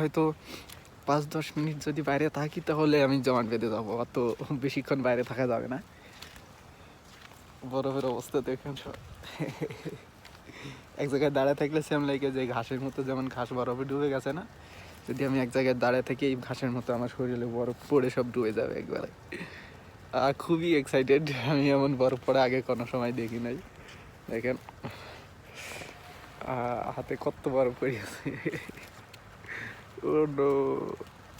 হয়তো পাঁচ, দশ মিনিট যদি বাইরে থাকি, তাহলে আমি জমাট বেঁধে যাব। অত বেশিক্ষণ বাইরে থাকা যাবে না। বরফের অবস্থা দেখেন এক জায়গায় দাঁড়ায় থাকলে সেম লাগে যে ঘাসের মতো, যেমন ঘাস বরফে ডুবে গেছে না? যদি আমি এক জায়গায় দাঁড়ায় থাকি, এই ঘাসের মতো আমার শরীরে বরফ পড়ে সব ডুবে যাবে একবারে। আর খুবই এক্সাইটেড আমি এমন বরফ পড়ে আগে কোনো সময় দেখি নাই। দেখেন হাতে কত বরফ করিয়েছে ও নো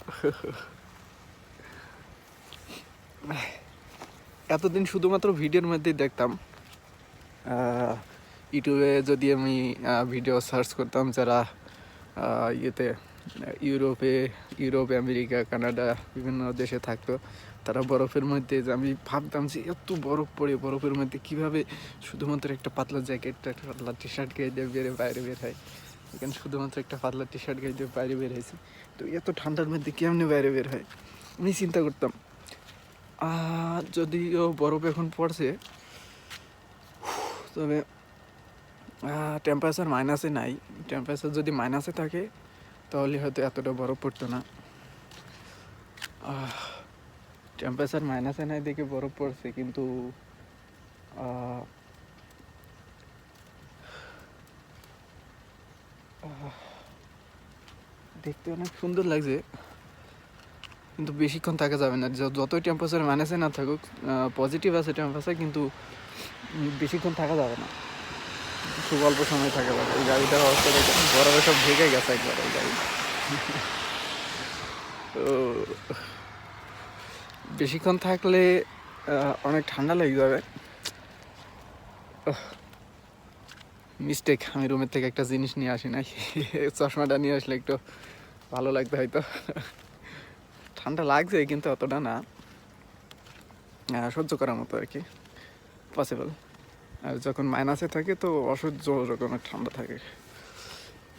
এতদিন শুধুমাত্র ভিডিওর মধ্যেই দেখতাম। ইউটিউবে যদি আমি ভিডিও সার্চ করতাম যারা ইয়েতে, ইউরোপে, ইউরোপ, আমেরিকা, কানাডা, বিভিন্ন দেশে থাকতো, তারা বরফের মধ্যে আমি ভাবতাম যে এত বরফ পড়ে, বরফের মধ্যে কীভাবে শুধুমাত্র একটা পাতলা জ্যাকেট একটা পাতলা টি শার্ট গায়ে দিয়ে বেরে বাইরে বের হয়। এখানে শুধুমাত্র একটা পাতলা টি শার্ট দিয়ে বাইরে বের হয়েছে। তো এত ঠান্ডার মধ্যে কেমনি বাইরে বের হয়? আমি চিন্তা করতাম আহ, যদিও বরফ এখন পড়ছে তবে টেম্পারেচার মাইনাসে নাই। টেম্পারেচার যদি মাইনাসে থাকে তাহলে হয়তো এতটা বরফ পড়তো না। টেম্পারেচার মাইনাসে নাই দেখে বরফ পড়ছে কিন্তু দেখতে অনেক সুন্দর লাগছে, কিন্তু বেশিক্ষণ থাকা যাবে না। যতই টেম্পারেচার মাইনাসে না থাকুক পজিটিভ আছে টেম্পারেচার কিন্তু বেশিক্ষণ থাকা যাবে না। খুব অল্প সময় থাকা যাবে। এই গাড়িটার অবস্থা দেখে সব ভেঙে গেছে একবার এই গাড়ি। তো বেশিক্ষণ থাকলে অনেক ঠান্ডা লেগে যাবে। মিস্টেক আমি রুমের থেকে একটা জিনিস নিয়ে আসি নাই চশমাটা নিয়ে আসলে একটু ভালো লাগতো হয়তো। ঠান্ডা লাগছে কিন্তু অতটা না। আহ, সহ্য করার মতো আর কি। পসিবল আর যখন মাইনাসে থাকে তো অসহ্য রকমের ঠান্ডা থাকে।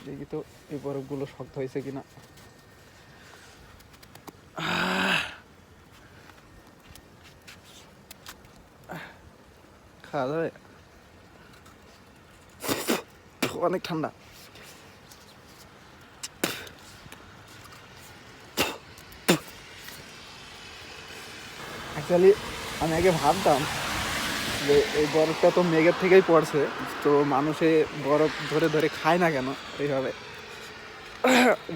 দেখি তো এই বরফগুলো শক্ত হয়েছে কিনা। খাওয়া যাবে অনেক ঠান্ডা। অ্যাকচুয়ালি আমি আগে ভাবতাম যে এই বরফটা তো মেঘের থেকেই পড়ছে, তো মানুষে বরফ ধরে ধরে খায় না কেন এইভাবে?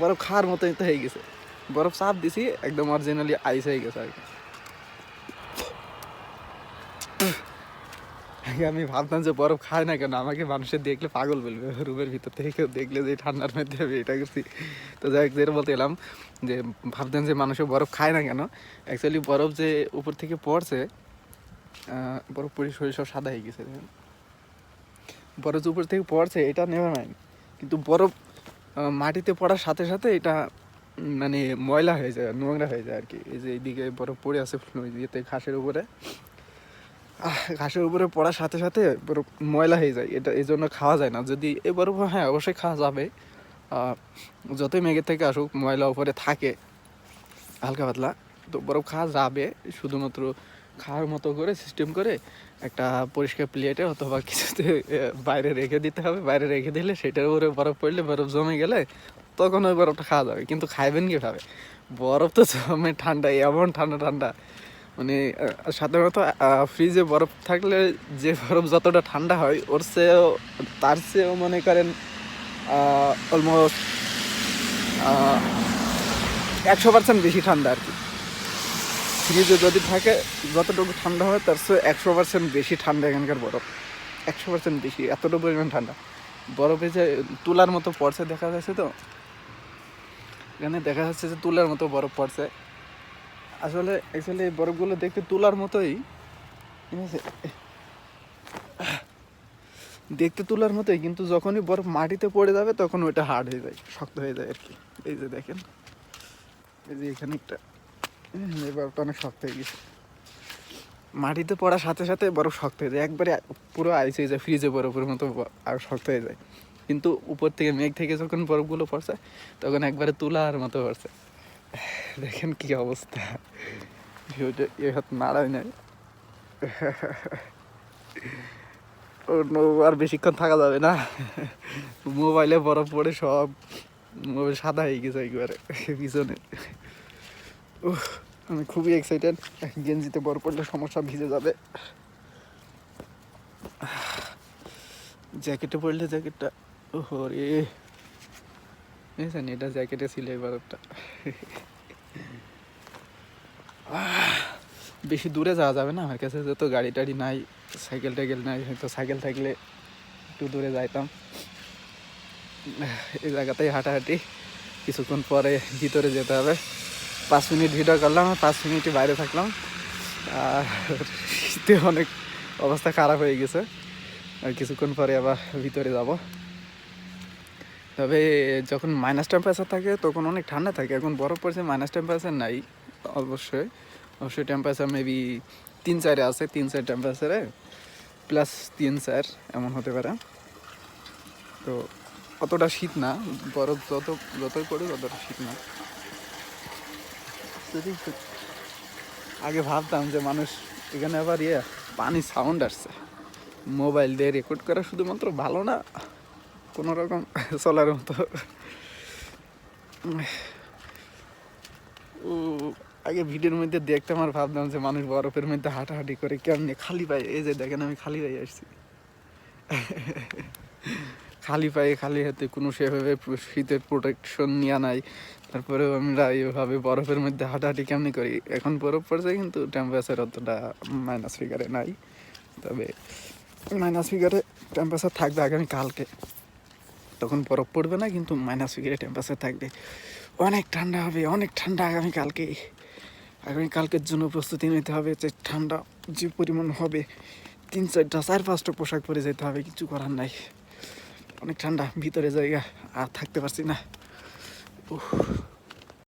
বরফ খাওয়ার মতোই তো হয়ে গেছে। বরফ চাপ দিছি, একদম অরিজিনালি আইস হয়ে গেছে আর কি। আমি ভাবতাম যে বরফ খায় না কেন, আমাকে মানুষের দেখলে পাগল বলবে, রুমের ভিতর থেকে কেউ দেখলে যে ঠান্ডার মধ্যে আমি এটা করছি। তো যাই হোক বলতে এলাম যে ভাবতাম যে মানুষে বরফ খায় না কেন অ্যাকচুয়ালি বরফ যে উপর থেকে পড়ছে বরফ পড়ে শরীর সব সাদা হয়ে গেছে বরফ যে উপর থেকে পড়ছে, এটা নেওয়া মাইন্ড। কিন্তু বরফ মাটিতে পড়ার সাথে সাথে এটা মানে ময়লা হয়ে যায়, নোংরা হয়ে যায় আর কি। এই যে এইদিকে বরফ পড়ে আছে ইয়েতে, ঘাসের উপরে। ঘাসের উপরে পড়ার সাথে সাথে ময়লা হয়ে যায়। এটা এই জন্য খাওয়া যায় না। যদি এই বরফ হ্যাঁ অবশ্যই খাওয়া যাবে। যতই মেঘের থেকে আসুক, ময়লা উপরে থাকে, হালকা পাতলা, তো বরফ খাওয়া যাবে। শুধুমাত্র খাওয়ার মতো করে সিস্টেম করে একটা পরিষ্কার প্লেটে অথবা কিছুতে বাইরে রেখে দিতে হবে। বাইরে রেখে দিলে সেটার উপরে বরফ পড়লে, বরফ জমে গেলে তখন ওই বরফটা খাওয়া যাবে। কিন্তু খাইবেন কীভাবে? বরফ তো জমে ঠান্ডা, এমন ঠান্ডা ঠান্ডা। মানে সাধারণত ফ্রিজে বরফ থাকলে যে বরফ যতটা ঠান্ডা হয়, ওর চেয়েও, তার চেয়েও মনে করেন অলমোস্ট একশো পার্সেন্ট বেশি ঠান্ডা আর কি। ফ্রিজে যদি থাকে, যতটুকু ঠান্ডা হয়, তার চেয়ে একশো পার্সেন্ট বেশি ঠান্ডা এখানকার বরফ। একশো পার্সেন্ট বেশি, এতটুকু পরিমাণ ঠান্ডা। বরফে যে তুলার মতো পড়ছে, দেখা যাচ্ছে তো? এখানে দেখা যাচ্ছে যে তুলার মতো বরফ পড়ছে। আসলে অ্যাকচুয়ালি এই বরফগুলো দেখতে তোলার মতোই। ঠিক আছে? দেখতে তোলার মতোই, কিন্তু যখনই বরফ মাটিতে পড়ে যাবে, তখন ওইটা হার্ড হয়ে যায়, শক্ত হয়ে যায় আর কি। এই যে দেখেন, এই যে এখানে একটা। এই বরফটা অনেক শক্ত হয়ে গেছে। মাটিতে পড়ার সাথে সাথে বরফ শক্ত হয়ে যায়। একবারে পুরো আইস হয়ে যায় ফ্রিজে বরফের মতো আর শক্ত হয়ে যায়। কিন্তু উপর থেকে মেঘ থেকে যখন বরফগুলো পড়ছে, তখন একবারে তুলার মতো পড়ছে। দেখেন কি অবস্থা। ভিউটা এ হাত নাড়াই নাই। আর বেশিক্ষণ থাকা যাবে না। মোবাইলে বরফ পড়ে সব। মোবাইল সাদা হয়ে গেছে একবারে, পিছনে। আমি খুবই এক্সাইটেড গেঞ্জিতে বরফ পড়লে সমস্যা ভিজে যাবে। জ্যাকেটে পড়লে জ্যাকেটটা ওহো রে। বুঝছেন এটা জ্যাকেটে ছিল এই বরফটা বেশি দূরে যাওয়া যাবে না আমার কাছে তো গাড়ি টাড়ি নাই, সাইকেল টাইকেল নাই, হয়তো সাইকেল থাকলে একটু দূরে যাইতাম। এই জায়গাতেই হাঁটাহাঁটি, কিছুক্ষণ পরে ভিতরে যেতে হবে। পাঁচ মিনিট ভিডিও করলাম আর পাঁচ মিনিটই বাইরে থাকলাম। আর শীতে অনেক অবস্থা খারাপ হয়ে গেছে। আর কিছুক্ষণ পরে আবার ভিতরে যাব। তবে যখন মাইনাস টেম্পারেচার থাকে, তখন অনেক ঠান্ডা থাকে। এখন বরফ পড়ছে মাইনাস টেম্পারেচার নাই, অবশ্যই। অবশ্যই টেম্পারেচার মেবি তিন চারে আছে, তিন চার টেম্পারেচারে প্লাস তিন চার, এমন হতে পারে। তো অতটা শীত না, বরফ যত, যতই পড়ুক অতটা শীত না। আগে ভাবতাম যে মানুষ এখানে আবার ইয়ে পানি সাউন্ড আসছে। মোবাইল দিয়ে রেকর্ড করা শুধুমাত্র ভালো না। কোনো রকম চলার মতো। ও, আগে ভিডিওর মধ্যে দেখতে আমার ভাবতাম যে মানুষ বরফের মধ্যে হাঁটাহাঁটি করে কেমনি খালি পায়ে, এই যে দেখেন আমি খালি পায়ে আসছি। খালি পায়ে খালি হাতে কোনো সেভাবে শীতের প্রোটেকশন নেওয়া নাই। তারপরেও আমরা এইভাবে বরফের মধ্যে হাঁটাহাঁটি কেমনি করি? এখন বরফ পড়ছে কিন্তু টেম্পারেচার অতটা মাইনাস ফিগারে নাই। তবে মাইনাস ফিগারে টেম্পারেচার থাকবে আগামী কালকে তখন বরফ পড়বে না, কিন্তু মাইনাস ফিগারে টেম্পারেচার থাকবে। অনেক ঠান্ডা হবে, অনেক ঠান্ডা আগামীকালকে। আগামীকালকের জন্য প্রস্তুতি নিতে হবে যে ঠান্ডা যে পরিমাণ হবে, তিন চারটা, চার পাঁচটা পোশাক পরে যেতে হবে, কিছু করার নাই। অনেক ঠান্ডা, ভিতরে জায়গা আর থাকতে পারছি না।